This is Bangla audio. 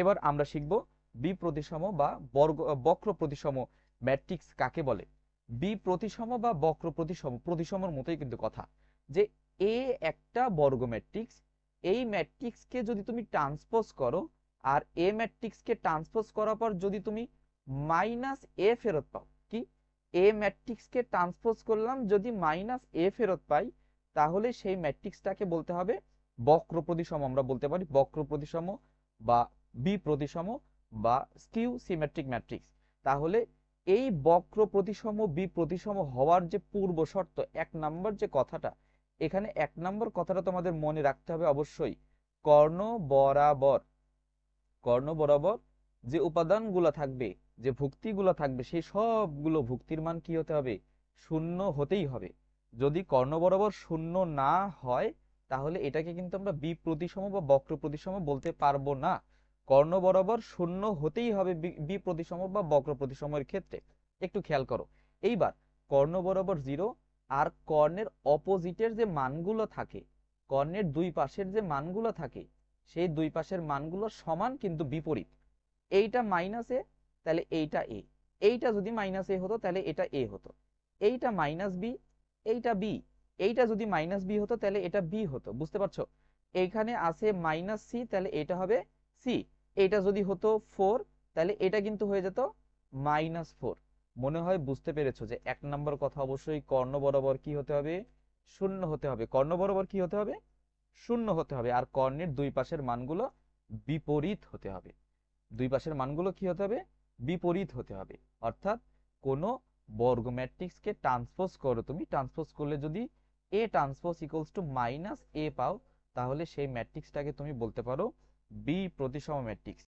এবার আমরা শিখব বি প্রতিসম বা বর্গ, বক্র প্রতিসম ম্যাট্রিক্স কাকে বলে? বি প্রতিসম বা বক্র প্রতিসম, প্রতিসমর মতোই কিন্তু কথা। যে এ একটা বর্গ ম্যাট্রিক্স এই ম্যাট্রিক্সকে যদি তুমি ট্রান্সপোজ করো, আর এ ম্যাট্রিক্সকে ট্রান্সপোজ করার পর যদি তুমি মাইনাস এ ফেরত পাও, কি? এ ম্যাট্রিক্সকে ট্রান্সপোজ করলাম, যদি মাইনাস এ ফেরত পাই, তাহলে সেই ম্যাট্রিক্সটাকে বলতে হবে বক্র প্রতিসম। আমরা বলতে পারি বক্র প্রতিসম বা বি প্রতিসম বা স্কিউ সিমেট্রিক ম্যাট্রিক্স তাহলে এই বক্র প্রতিসম বি প্রতিসম হওয়ার যে পূর্ব শর্ত, এক নাম্বার যে কথাটা, এখানে এক নম্বর কথাটা তোমাদের মনে রাখতে হবে অবশ্যই। কর্ণ বরাবর কর্ণ বরাবর যে উপাদানগুলো থাকবে, যে ভুক্তিগুলো থাকবে, সেই সবগুলো ভুক্তির মান কি হতে হবে? শূন্য হতেই হবে। যদি কর্ণ বরাবর শূন্য না হয়, তাহলে এটাকে কিন্তু আমরা বি প্রতিসম বা বক্র প্রতিসম বলতে পারব না। কর্ণ বরাবর শূন্য হতেই হবে বি প্রতিসম বা বক্র প্রতিসমের ক্ষেত্রে। একটু খেয়াল করো। এইবার কর্ণ বরাবর জিরো আর কর্ণের অপোজিটের যে মানগুলো থাকে, কর্ণের দুই পাশের যে মানগুলো থাকে, সেই দুই পাশের মানগুলো সমান কিন্তু বিপরীত। এইটা মাইনাস এ তাহলে এইটা এ এইটা যদি মাইনাস এ হতো, তাহলে এটা এ হতো। এইটা মাইনাস বি এইটা বি এইটা যদি মাইনাস বি হতো, তাহলে এটা বি হতো। বুঝতে পারছ? এইখানে আছে মাইনাস সি তাহলে এটা হবে সি এইটা যদি হতো ফোর তাহলে এটা কিন্তু হয়ে যেত মাইনাস ফোর মনে হয় বুঝতে পেরেছ যে এক নম্বর কথা অবশ্যই কর্ণ বরাবর কি হতে হবে? শূন্য হতে হবে। কর্ণ বরাবর কি হতে হবে? শূন্য হতে হবে। আর কর্ণের দুই পাশের মানগুলো বিপরীত হতে হবে। দুই পাশের মানগুলো কি হতে হবে? বিপরীত হতে হবে। অর্থাৎ কোনো বর্গ ম্যাট্রিক্সকে ট্রান্সপোজ করো তুমি। ট্রান্সপোজ করলে যদি A transpose equals to minus A পাও, তাহলে সেই ম্যাট্রিক্সটাকে তুমি বলতে পারো বি প্রতিসম ম্যাট্রিক্স